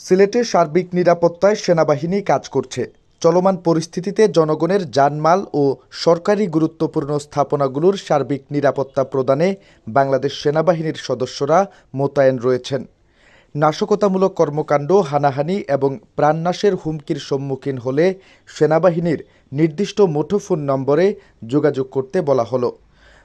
সিলেটে সার্বিক নিরাপত্তায় সেনাবাহিনী কাজ করছে। চলমান পরিস্থিতিতে জনগণের জানমাল ও সরকারি গুরুত্বপূর্ণ স্থাপনাগুলোর সার্বিক নিরাপত্তা প্রদানে বাংলাদেশ সেনাবাহিনীর সদস্যরা মোতায়েন রয়েছেন। নাশকতামূলক কর্মকাণ্ড, হানাহানি এবং প্রাণনাশের হুমকির সম্মুখীন হলে সেনাবাহিনীর নির্দিষ্ট মুঠোফোন নম্বরে যোগাযোগ করতে বলা হলো।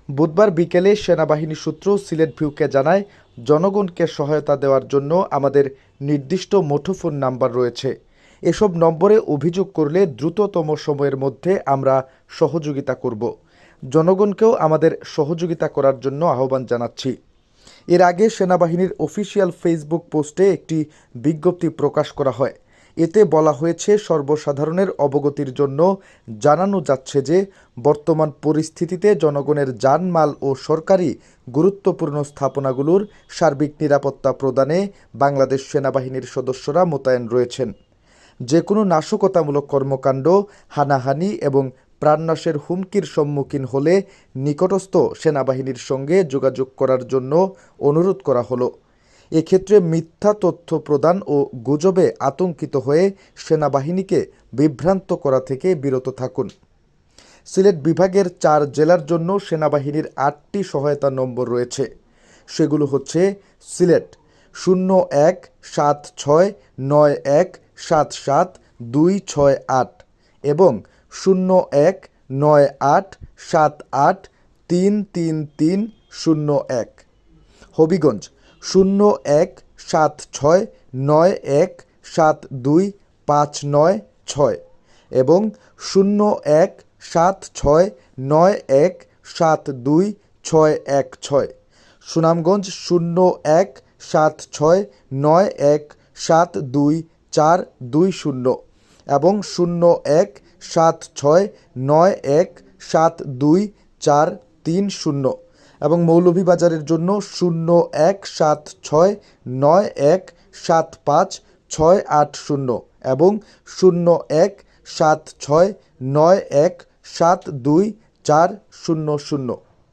বুধবার বিকেলে সেনাবাহিনী সূত্র সিলেট ভিউকে জানায়, জনগণকে সহায়তা দেওয়ার জন্য আমাদের নির্দিষ্ট মুঠোফোন নাম্বার রয়েছে। এসব নম্বরে অভিযোগ করলে দ্রুততম সময়ের মধ্যে আমরা সহযোগিতা করব। জনগণকেও আমাদের সহযোগিতা করার জন্য আহ্বান জানাচ্ছি। এর আগে সেনাবাহিনীর অফিসিয়াল ফেসবুক পোস্টে একটি বিজ্ঞপ্তি প্রকাশ করা হয়। এতে বলা হয়েছে, সর্বসাধারণের অবগতির জন্য জানানো যাচ্ছে যে, বর্তমান পরিস্থিতিতে জনগণের জানমাল ও সরকারি গুরুত্বপূর্ণ স্থাপনাগুলোর সার্বিক নিরাপত্তা প্রদানে বাংলাদেশ সেনাবাহিনীর সদস্যরা মোতায়েন রয়েছেন। যে কোনো নাশকতামূলক কর্মকাণ্ড, হানাহানি এবং প্রাণনাশের হুমকির সম্মুখীন হলে নিকটস্থ সেনাবাহিনীর সঙ্গে যোগাযোগ করার জন্য অনুরোধ করা হলো। এক্ষেত্রে মিথ্যা তথ্য প্রদান ও গুজবে আতঙ্কিত হয়ে সেনাবাহিনীকে বিভ্রান্ত করা থেকে বিরত থাকুন। সিলেট বিভাগের চার জেলার জন্য সেনাবাহিনীর আটটি সহায়তা নম্বর রয়েছে। সেগুলো হচ্ছে সিলেট শূন্য এক সাত ছয় নয় এক সাত সাত দুই ছয় আট এবং শূন্য এক নয় আট সাত আট তিন তিন তিন শূন্য এক। হবিগঞ্জ শূন্য এক সাত ছয় নয় এক সাত দুই পাঁচ নয় ছয় এবং শূন্য এক সাত ছয় নয় এক সাত দুই ছয় এক ছয় সুনামগঞ্জ শূন্য এক সাত ছয় নয় এক সাত দুই চার দুই শূন্য এবং শূন্য এক সাত ছয় নয় এক সাত দুই চার তিন শূন্য এবং মৌলভীবাজারের জন্য শূন্য এক সাত ছয় নয় এক সাত পাঁচ ছয় আট শূন্য এবং শূন্য এক সাত ছয় নয় এক সাত দুই চার শূন্য শূন্য।